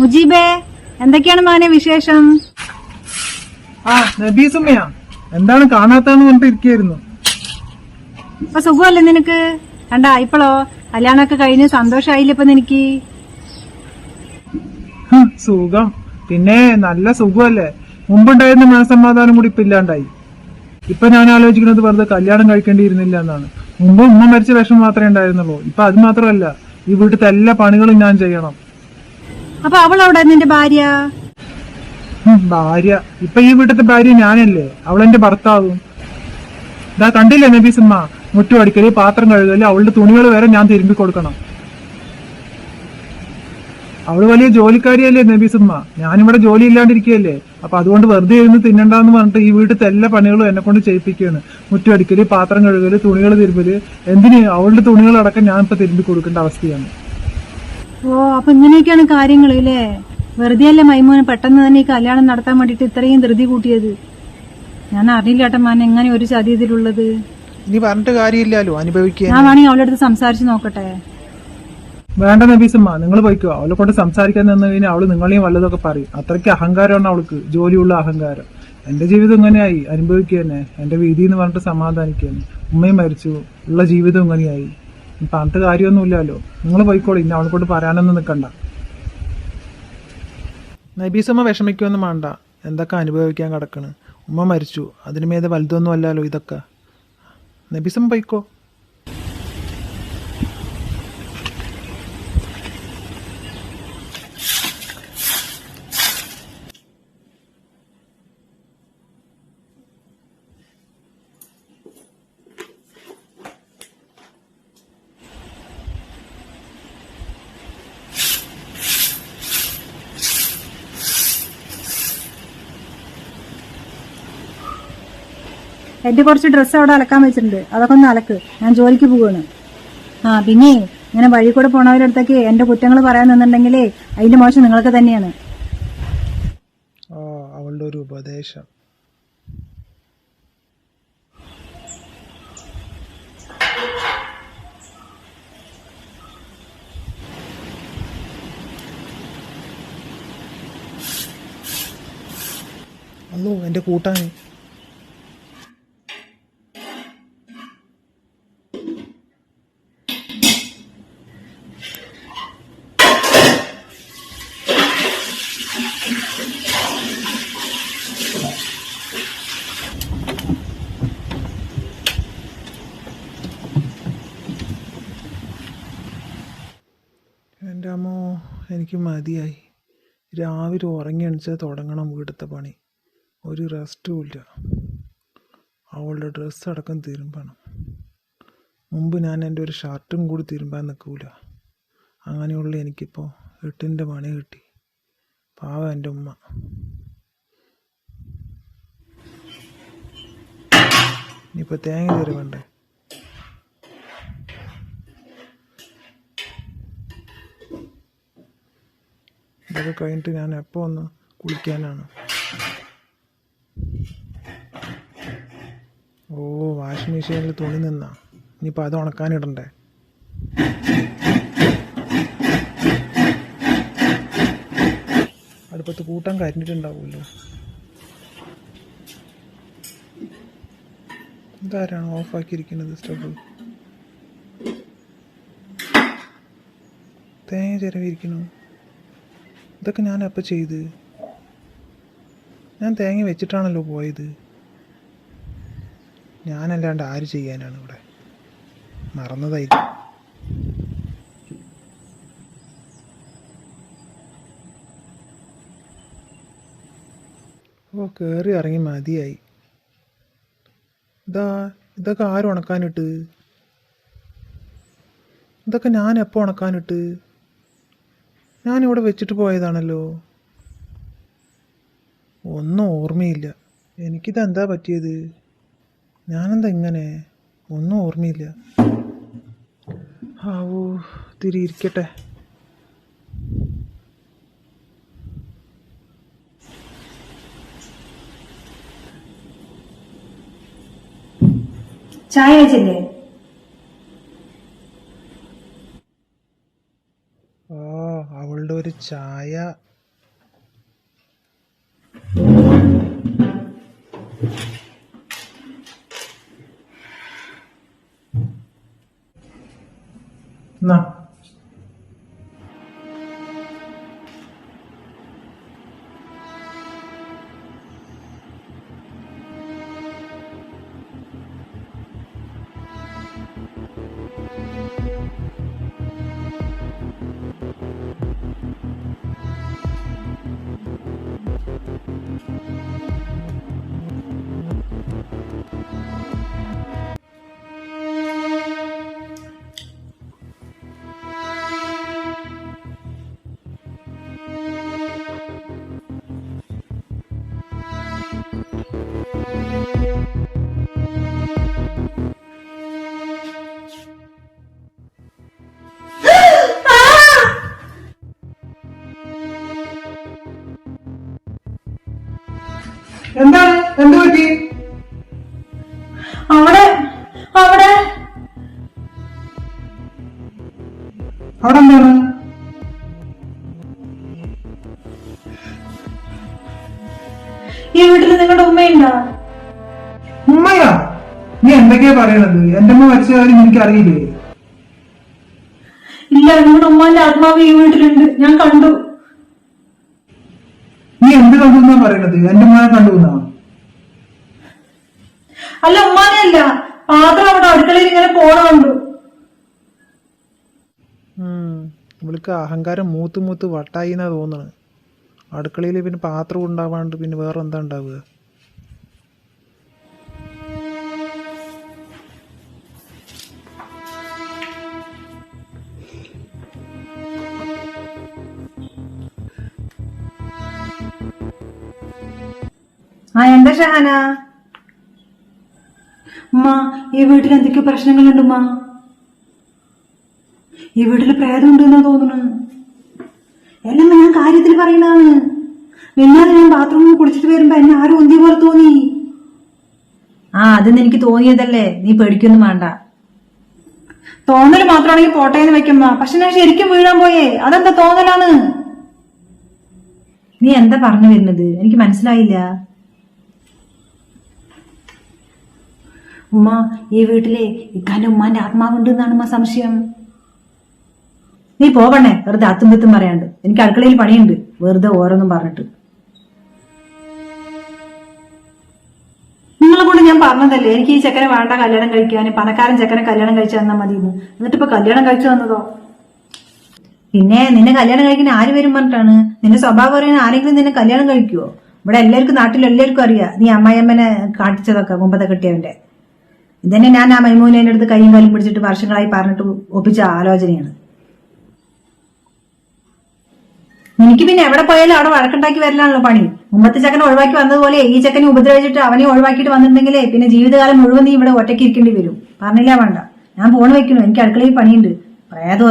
മുജീബേ എന്തൊക്കെയാണ് മോനെ വിശേഷം? ആ നബീസുമ്മയ എന്താണ് കാണാത്തെന്ന് പറഞ്ഞിട്ട് ഇരിക്കായിരുന്നു ഇപ്പൊ സുഖമല്ലേ നിനക്ക്? കണ്ടാ ഇപ്പളോ? കല്യാണമൊക്കെ കഴിഞ്ഞ് സന്തോഷായില്ലേ ഇപ്പൊ നിനക്ക്? സുഖം. പിന്നെ നല്ല സുഖമല്ലേ? മുമ്പുണ്ടായിരുന്ന മനസമാധാനം കൂടി ഇപ്പൊ ഇല്ലാണ്ടായി. ഇപ്പൊ ഞാൻ ആലോചിക്കുന്നത് വെറുതെ കല്യാണം കഴിക്കേണ്ടിയിരുന്നില്ല എന്നാണ്. മുമ്പ് ഉമ്മ മരിച്ച വിഷം മാത്രമേ ഉണ്ടായിരുന്നുള്ളൂ. ഇപ്പൊ അത് മാത്രമല്ല ഈ വീട്ടിലത്തെ എല്ലാ പണികളും ഞാൻ ചെയ്യണം. അപ്പൊ അവളവിടെ നിന്റെ ഭാര്യ? ഭാര്യ. ഇപ്പൊ ഈ വീട്ടിലത്തെ ഭാര്യ ഞാനല്ലേ. അവളെന്റെ ഭർത്താവും. ഇതാ കണ്ടില്ലേ നബീസമ്മ മുറ്റു അടിക്കൽ പാത്രം കഴുകൽ അവളുടെ തുണികൾ വരെ ഞാൻ തിരുമ്പി കൊടുക്കണം. അവൾ വലിയ ജോലിക്കാരിയല്ലേ നബീസുമ്മ ഞാനിവിടെ ജോലി ഇല്ലാണ്ടിരിക്കുകയല്ലേ. അപ്പൊ അതുകൊണ്ട് വെറുതെ ഇരുന്ന് തിന്നണ്ടെന്ന് പറഞ്ഞിട്ട് ഈ വീട്ടിലത്തെ എല്ലാ പണികളും എന്നെ കൊണ്ട് ചെയ്യിപ്പിക്കുകയാണ്. മുറ്റു അടിക്കൽ പാത്രം കഴുകൽ തുണികൾ തിരുമ്പൽ. എന്തിന്? അവളുടെ തുണികളടക്കം ഞാൻ ഇപ്പൊ തിരുമ്പി കൊടുക്കേണ്ട അവസ്ഥയാണ്. ഓ അപ്പൊ ഇങ്ങനെയൊക്കെയാണ് കാര്യങ്ങൾ ഇല്ലേ വെറുതെ അല്ലേ മൈമോന് പെട്ടെന്ന് തന്നെ ഈ കല്യാണം നടത്താൻ വേണ്ടിട്ട് ഇത്രയും ധൃതി കൂട്ടിയത്? ഞാൻ അറിയില്ല ഏട്ടൻ മാൻ എങ്ങനെ ഒരു ചതി ഇതിലുള്ളത്? ഇനി പറഞ്ഞിട്ട് കാര്യമില്ലല്ലോ അനുഭവിക്കുക ഞാൻ വേണമെങ്കിൽ അവളുടെ അടുത്ത് സംസാരിച്ച് നോക്കട്ടെ. വേണ്ട നബീസമ്മ നിങ്ങൾ പോയിക്കോ. അവളെ കൊണ്ട് സംസാരിക്കാൻ നിന്ന് കഴിഞ്ഞാൽ അവൾ നിങ്ങളെയും വല്ലതൊക്കെ പറയും. അത്രയ്ക്ക് അഹങ്കാരമാണ് അവൾക്ക് ജോലിയുള്ള അഹങ്കാരം. എന്റെ ജീവിതം ഇങ്ങനെയായി അനുഭവിക്കുക തന്നെ എന്റെ വീതി എന്ന് പറഞ്ഞിട്ട് സമാധാനിക്കുകയാണ് ഉമ്മയും മരിച്ചു ഉള്ള ജീവിതം ഇങ്ങനെയായി. പറഞ്ഞിട്ട് കാര്യമൊന്നുമില്ലല്ലോ നിങ്ങൾ പോയിക്കോളൂ ഇന്ന അവളെ കൊണ്ട് പറയാനൊന്നും നിൽക്കണ്ട. നബീസമ്മ വിഷമിക്കുമെന്നും വേണ്ട. എന്തൊക്കെ അനുഭവിക്കാൻ കിടക്കണ്? ഉമ്മ മരിച്ചു. അതിന് മീതെ വലുതൊന്നും അല്ലല്ലോ ഇതൊക്കെ. നബീസമ്മ പോയിക്കോ. എന്റെ കുറച്ച് ഡ്രസ്സ് അവിടെ അലക്കാൻ വെച്ചിട്ടുണ്ട്. അതൊക്കെ ഒന്ന് അലക്ക്. ഞാൻ ജോലിക്ക് പോവാണ്. ആ പിന്നെ ഇങ്ങനെ വഴി കൂടെ പോണവരുടെ അടുത്തേക്ക് എന്റെ കുറ്റങ്ങൾ പറയാൻ നിന്നുണ്ടെങ്കിലേ അതിന്റെ മോശം നിങ്ങൾക്ക് തന്നെയാണ്. അവളുടെ ഒരു ഉപദേശം. അല്ലോ എന്റെ എന്റെ എനിക്ക് മതിയായി. രാവിലെ ഉറങ്ങി തുടങ്ങണം വീടത്തെ പണി. ഒരു റെസ്റ്റും ഇല്ല. അവളുടെ ഡ്രസ്സ് അടക്കം തിരുമ്പണം. മുമ്പ് ഞാൻ എന്റെ ഒരു ഷർട്ടും കൂടി തിരുമ്പാൻ നിൽക്കൂല. അങ്ങനെയുള്ള എനിക്കിപ്പോൾ എട്ടിന്റെ പണി കിട്ടി. പാവ എന്റെ ഉമ്മ. ഇനിയിപ്പോൾ തേങ്ങ തരുവേണ്ടേ ഇതൊക്കെ കഴിഞ്ഞിട്ട് ഞാൻ എപ്പോൾ ഒന്ന് കുളിക്കാനാണ്. ഓ വാഷിംഗ് മെഷീനിൽ തുണി നിന്നാ. ഇനിയിപ്പോൾ അത് ഉണക്കാനിടണ്ടേ? അടുപ്പത്ത് കൂട്ടാൻ കരിഞ്ഞിട്ടുണ്ടാവുമല്ലോ ഇതാരാണ് ഓഫാക്കിയിരിക്കുന്നത് സ്റ്റവ്? തേങ്ങ ചിരവിരിക്കണു ഇതൊക്കെ ഞാൻ അപ്പം ചെയ്ത്. ഞാൻ തേങ്ങ വെച്ചിട്ടാണല്ലോ പോയത്. ഞാനല്ലാണ്ട് ആര് ചെയ്യാനാണ് ഇവിടെ? മറന്നതായി ഓ കയറി ഇറങ്ങി മതിയായി. ഇതാ ഇതൊക്കെ ആരും ഉണക്കാനിട്ട്? ഇതൊക്കെ ഞാൻ എപ്പോൾ ഉണക്കാനിട്ട്? ഞാനിവിടെ വെച്ചിട്ട് പോയതാണല്ലോ. ഒന്നും ഓർമ്മയില്ല. എനിക്കിതെന്താ പറ്റിയത്? ഞാനെന്താ ഇങ്ങനെ? ഒന്നും ഓർമ്മയില്ല. ആവൂ തിരി ഇരിക്കട്ടെ. ചായ വെച്ചില്ലേ ആ അവളുടെ ഒരു ചായ എന്താണ്? എന്ത് പറ്റി? അവിടെ അവിടെ. അവിടെ എന്താണ്? ഈ വീട്ടിൽ നിങ്ങളുടെ ഉമ്മയുണ്ടോ? ഉമ്മയാ? നീ എന്തൊക്കെയാ പറയണത്? എന്റെ അമ്മ മരിച്ച കാര്യം എനിക്കറിയില്ലേ? ഇല്ല നിങ്ങളുടെ ഉമ്മാന്റെ ആത്മാവ് ഈ വീട്ടിലുണ്ട്. ഞാൻ കണ്ടു. എന്ത് കണ്ടു എന്നാ പറയണത്? എന്റെ മോനെ കണ്ടു എന്നാ? അല്ല ഉമ്മാനെ അല്ല പാത്രം അവിടെ അടുക്കളയിൽ ഇങ്ങനെ പോണുണ്ട്. കണ്ടു ഇവൾക്ക് അഹങ്കാരം മൂത്ത് മൂത്ത് വട്ടായി എന്നാ തോന്നണ്. അടുക്കളയിൽ പിന്നെ പാത്രം ഉണ്ടാവാണ്ട് പിന്നെ വേറെ എന്താ ഉണ്ടാവുക? ആ എന്താ ഷഹാന? ഉമ്മ ഈ വീട്ടിൽ എന്തൊക്കെ പ്രശ്നങ്ങളുണ്ട് ഉമ്മ. ഈ വീട്ടിൽ പ്രേതം ഉണ്ടെന്നാ തോന്നുന്നു. എല്ലാം ഞാൻ കാര്യത്തിൽ പറയുന്നതാണ്. മിന്നാതെ ഞാൻ ബാത്റൂമിൽ കുളിച്ചിട്ട് വരുമ്പോ എന്നെ ആരും ഒന്തിയ പോലെ തോന്നി. ആ അതെന്ന് എനിക്ക് തോന്നിയതല്ലേ? നീ പേടിക്കൊന്നും വേണ്ട. തോന്നൽ മാത്രമാണെങ്കിൽ പോട്ടെ എന്ന് വെക്കുമ്പോ പക്ഷെ ഞാൻ ശരിക്കും വീഴാൻ പോയേ. അതെന്താ തോന്നലാണ് നീ എന്താ പറഞ്ഞു വരുന്നത്? എനിക്ക് മനസ്സിലായില്ല. ഉമ്മ ഈ വീട്ടിലെ ഇക്കാന്റെ ഉമ്മാന്റെ ആത്മാവുണ്ട് എന്നാണ് ഉമ്മ സംശയം. നീ പോവണേ വെറുതെ അത്തും വിത്തും പറയാണ്ട്. എനിക്ക് അടുക്കളയിൽ പണിയുണ്ട്. വെറുതെ ഓരോന്നും പറഞ്ഞിട്ട്. നിങ്ങളെ കൊണ്ട് ഞാൻ പറഞ്ഞതല്ലേ? എനിക്ക് ഈ ചെക്കനെ വേണ്ട കല്യാണം കഴിക്കാൻ പണക്കാരൻ ചെക്കനെ കല്യാണം കഴിച്ചു തന്നാൽ മതി എന്നിട്ട് കല്യാണം കഴിച്ചു തന്നതോ പിന്നെ നിന്നെ കല്യാണം കഴിക്കുന്ന ആര് വരും പറഞ്ഞിട്ടാണ്? നിന്റെ സ്വഭാവം അറിയാൻ ആരെങ്കിലും നിന്നെ കല്യാണം കഴിക്കുവോ? ഇവിടെ എല്ലാവർക്കും നാട്ടിൽ എല്ലാവർക്കും അറിയാം. നീ അമ്മായിയമ്മനെ കാട്ടിച്ചതൊക്കെ മുമ്പത്തെ കിട്ടിയവന്റെ. ഇതന്നെ ഞാൻ ആ മൈമൂനെ അടുത്ത് കൈയും കാലും പിടിച്ചിട്ട് വർഷങ്ങളായി പറഞ്ഞിട്ട് ഒപ്പിച്ച ആലോചനയാണ്. എനിക്ക് പിന്നെ എവിടെ പോയാലും അവിടെ വഴക്കുണ്ടാക്കി വരലാണല്ലോ പണി. മുമ്പത്തെ ചക്കനെ ഒഴിവാക്കി വന്നതുപോലെ ഈ ചക്കനെ ഉപദ്രവിച്ചിട്ട് അവനെ ഒഴിവാക്കിയിട്ട് വന്നിട്ടുണ്ടെങ്കിലേ പിന്നെ ജീവിതകാലം മുഴുവൻ നീ ഇവിടെ ഒറ്റയ്ക്ക് ഇരിക്കേണ്ടി വരും. പറഞ്ഞില്ല വേണ്ട. ഞാൻ ഫോൺ വെക്കണു എനിക്ക് അടുക്കളയിൽ പണിയുണ്ട്. പ്രേതോ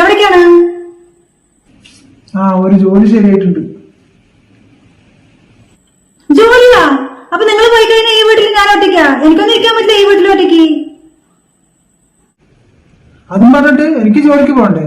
എവിടേക്കാണ്? ആ ഒരു ജോലി ശരിയായിട്ടുണ്ട്. ജോലിയാ? അപ്പൊ നിങ്ങൾ പോയി കഴിഞ്ഞാൽ ഈ വീട്ടിൽ ഞാൻ ഒറ്റയ്ക്കാ? എനിക്കൊന്നും ഇരിക്കാൻ പറ്റില്ല ഈ വീട്ടിൽ ഒറ്റയ്ക്ക്. അതും പറഞ്ഞിട്ട് എനിക്ക് ജോലിക്ക് പോകണ്ടേ?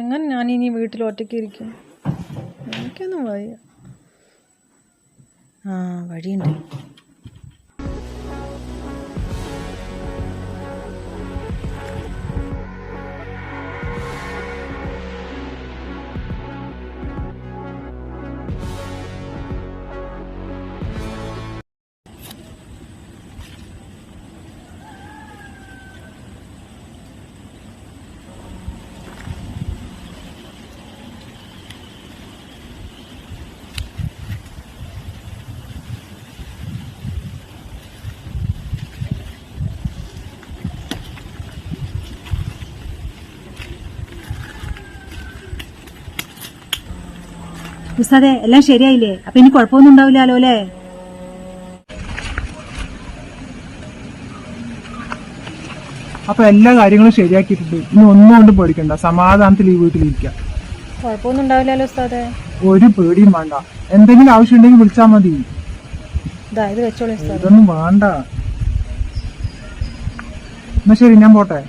എങ്ങനെ ഞാൻ ഇനി വീട്ടിൽ ഒറ്റയ്ക്ക് ഇരിക്കും? എനിക്കൊന്നും വയ്യ. ആ വഴിയുണ്ട്. ഉസ്താദെ എല്ലാം ശരിയായില്ലേ? അപ്പൊ ഇനി കുഴപ്പമൊന്നും ഉണ്ടാവില്ലല്ലോ അല്ലേ? അപ്പൊ എല്ലാ കാര്യങ്ങളും ശരിയാക്കിയിട്ടുണ്ട്. ഇനി ഒന്നും കൊണ്ടും പേടിക്കണ്ട. സമാധാനത്തിൽ ഈ വീട്ടിലിരിക്കാം കുഴപ്പമൊന്നും ഉണ്ടാവില്ലല്ലോ ഉസ്താദെ. ഒരു പേടിയും വേണ്ട. എന്തെങ്കിലും ആവശ്യം ഉണ്ടെങ്കിൽ വിളിച്ചാൽ മതി. ഇതാ ഇത് വെച്ചോളൂ ഉസ്താദ്. ഇതൊന്നും വേണ്ട. എന്നാ ശരി ഞാൻ പോട്ടെ.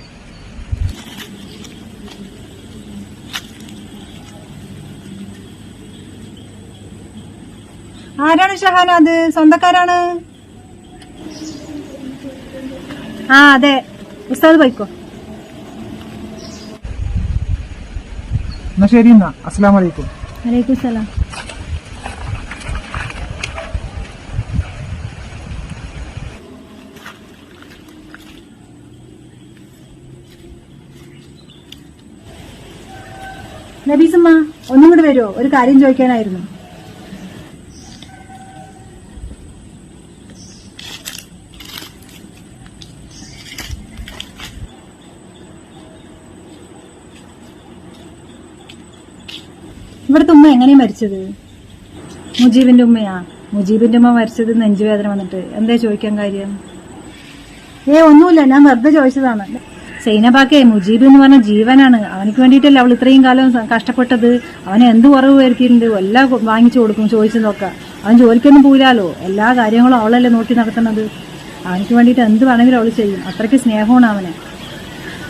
ആരാണ് ഷഹാന അത്? സ്വന്തക്കാരാണ്? ആ അതെ. ഉസ്താദ് പോയിക്കോ. എന്നാ ശരി എന്നാ. വലൈക്കും സലാം. നബീസമ്മ ഒന്നും കൂടെ വരുമോ ഒരു കാര്യം ചോദിക്കാനായിരുന്നു. ഇവിടുത്തെ ഉമ്മ എങ്ങനെയാ മരിച്ചത്? മുജീബിന്റെ ഉമ്മയാ? മുജീബിന്റെ ഉമ്മ മരിച്ചത് നെഞ്ചുവേദന വന്നിട്ട്. എന്താ ചോദിക്കാൻ കാര്യം? ഏ ഒന്നുമില്ല. ഞാൻ വെറുതെ ചോദിച്ചതാണ്. സൈനബാക്കേ മുജീബ് എന്ന് പറഞ്ഞ ജീവനാണ്. അവനക്ക് വേണ്ടിയിട്ടല്ലേ അവൾ ഇത്രയും കാലം കഷ്ടപ്പെട്ടത്. അവനെ എന്ത് കുറവ് വരുത്തിയിട്ടുണ്ട്? എല്ലാം വാങ്ങിച്ചു കൊടുക്കും ചോദിച്ചു നോക്കാം അവൻ ജോലിക്കൊന്നും പോയില്ലാലോ? എല്ലാ കാര്യങ്ങളും അവളല്ലേ നോക്കി നടത്തുന്നത്. അവനക്ക് വേണ്ടിയിട്ട് എന്ത് വേണമെങ്കിലും അവൾ ചെയ്യും. അത്രയ്ക്ക് സ്നേഹമാണ് അവനെ.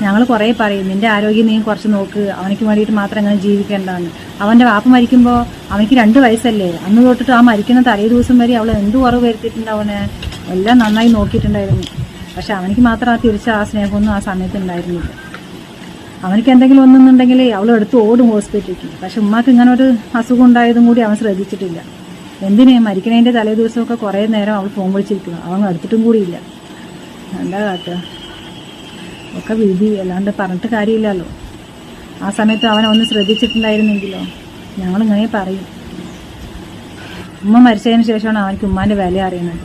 ഞങ്ങൾ കുറേ പറയും നിന്റെ ആരോഗ്യം നീ കുറച്ച് നോക്ക് അവനക്ക് വേണ്ടിയിട്ട് മാത്രം അങ്ങനെ ജീവിക്കേണ്ടതാണ്. അവന്റെ വാപ്പ മരിക്കുമ്പോൾ അവനക്ക് രണ്ട് വയസ്സല്ലേ? അന്ന് തൊട്ടിട്ട് ആ മരിക്കുന്ന തലേ ദിവസം വരെ അവൾ എന്ത് കുറവ് വരുത്തിയിട്ടുണ്ട് എല്ലാം നന്നായി നോക്കിയിട്ടുണ്ടായിരുന്നു. പക്ഷെ അവനക്ക് മാത്രം ആ തിരിച്ച ആ സ്നേഹമൊന്നും ആ സമയത്ത് ഉണ്ടായിരുന്നില്ല. അവനക്ക് എന്തെങ്കിലും ഒന്നുണ്ടെങ്കിൽ അവൾ എടുത്ത് ഓടും ഹോസ്പിറ്റലിലേക്ക്. പക്ഷെ ഉമ്മാക്ക് ഇങ്ങനെ ഒരു അസുഖം ഉണ്ടായതും കൂടി അവൻ ശ്രദ്ധിച്ചിട്ടില്ല. എന്തിനേ? മരിക്കണേന്റെ തലേ ദിവസമൊക്കെ കുറേ നേരം അവൾ ഫോൺ വിളിച്ചിരിക്കുന്നു. അവൻ എടുത്തിട്ടും കൂടിയില്ല എന്താ കാട്ടുക ഒക്കെ വിധി. അല്ലാണ്ട് പറഞ്ഞിട്ട് കാര്യമില്ലല്ലോ. ആ സമയത്ത് അവനെ ഒന്ന് ശ്രദ്ധിച്ചിട്ടുണ്ടായിരുന്നെങ്കിലോ? ഞങ്ങളിങ്ങനെ പറയും. ഉമ്മ മരിച്ചതിന് ശേഷമാണ് അവനക്ക് ഉമ്മാന്റെ വില അറിയുന്നത്.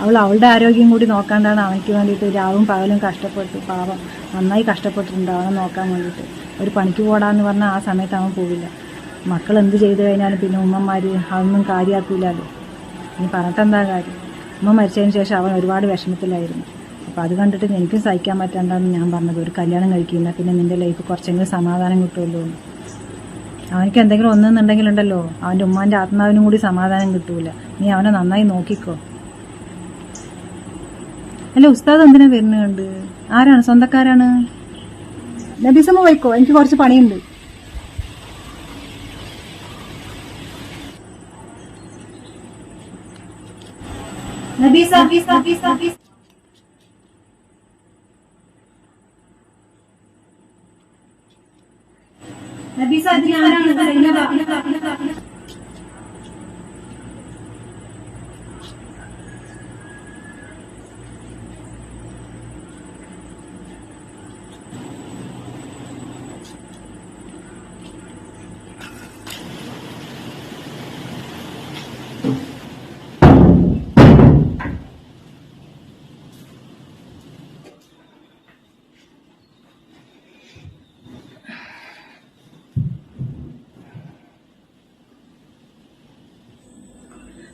അവൾ അവളുടെ ആരോഗ്യം കൂടി നോക്കാണ്ടാണ് അവനക്ക് വേണ്ടിയിട്ട് രാവും പകലും കഷ്ടപ്പെട്ടു. പാപം നന്നായി കഷ്ടപ്പെട്ടിട്ടുണ്ട് അവനെ നോക്കാൻ വേണ്ടിയിട്ട്. ഒരു പണിക്ക് പോടാന്ന് പറഞ്ഞാൽ ആ സമയത്ത് അവൻ പോവില്ല. മക്കൾ എന്ത് ചെയ്തു കഴിഞ്ഞാലും പിന്നെ ഉമ്മമാർ അതൊന്നും കാര്യമാക്കില്ലല്ലോ ഇനി പറഞ്ഞിട്ടെന്താ കാര്യം? ഉമ്മ മരിച്ചതിന് ശേഷം അവൻ ഒരുപാട് വിഷമത്തിലായിരുന്നു. അപ്പോൾ അത് കണ്ടിട്ട് എനിക്കും സഹിക്കാൻ പറ്റണ്ടെന്ന് ഞാൻ പറഞ്ഞത്. ഒരു കല്യാണം കഴിക്കുന്ന പിന്നെ നിന്റെ ലൈഫ് കുറച്ചെങ്കിലും സമാധാനം കിട്ടുമല്ലോ. അവനക്ക് എന്തെങ്കിലും ഒന്നെന്നുണ്ടെങ്കിലുണ്ടല്ലോ അവന്റെ ഉമ്മാന്റെ ആത്മാവിനും കൂടി സമാധാനം കിട്ടൂല. നീ അവനെ നന്നായി നോക്കിക്കോ. അല്ല ഉസ്താദ് എന്തിനാ വരുന്നുണ്ട് ആരാണ്? സ്വന്തക്കാരാണ്? നബീസമ്മ പോയിക്കോ? എനിക്ക് കുറച്ച് പണിയുണ്ട്. നബീസ നബീസ നബീസ നബീസ.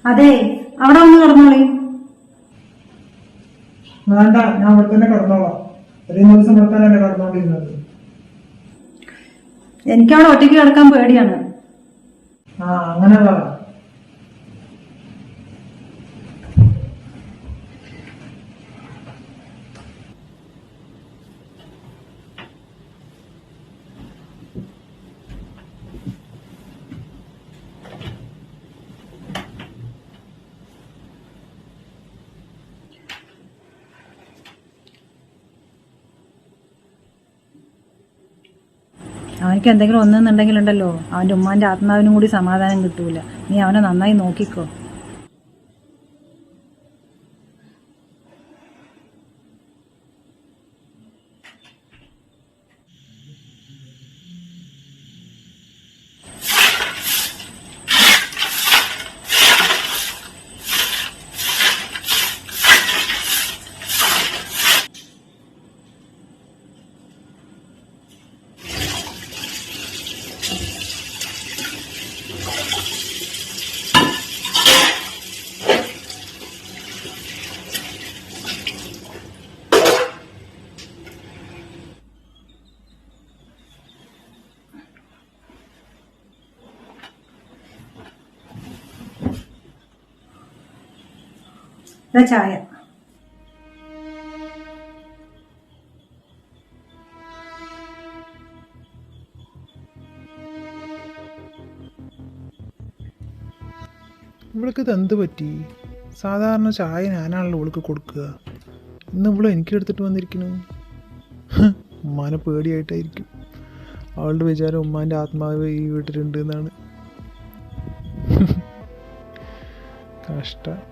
അതെ അവിടെ ഒന്ന് കിടന്നോളി. വേണ്ട ഞാൻ ഇവിടെ തന്നെ കിടന്നോളാം. ഇത്രയും ദിവസം കിടന്നോണ്ടിരുന്നത്. എനിക്കവിടെ ഒറ്റയ്ക്ക് കിടക്കാൻ പേടിയാണ്. ആ അങ്ങനെ പറ അവനക്ക് എന്തെങ്കിലും ഒന്നെന്നുണ്ടെങ്കിലുണ്ടല്ലോ. അവന്റെ ഉമ്മാന്റെ ആത്മാവിനും കൂടി സമാധാനം കിട്ടൂല. നീ അവനെ നന്നായി നോക്കിക്കോ. ഇതാ ചായ. ഇവൾക്ക് ഇത് എന്ത് പറ്റി? സാധാരണ ചായ ഞാനാണല്ലോ ഇവൾക്ക് കൊടുക്കുക. ഇന്ന് ഇവൾ എനിക്ക് എടുത്തിട്ട് വന്നിരിക്കുന്നു. ഉമ്മാനെ പേടിയായിട്ടായിരിക്കും. അവളുടെ വിചാരം ഉമ്മാന്റെ ആത്മാവ് ഈ വീട്ടിലുണ്ട് എന്നാണ്. കഷ്ട.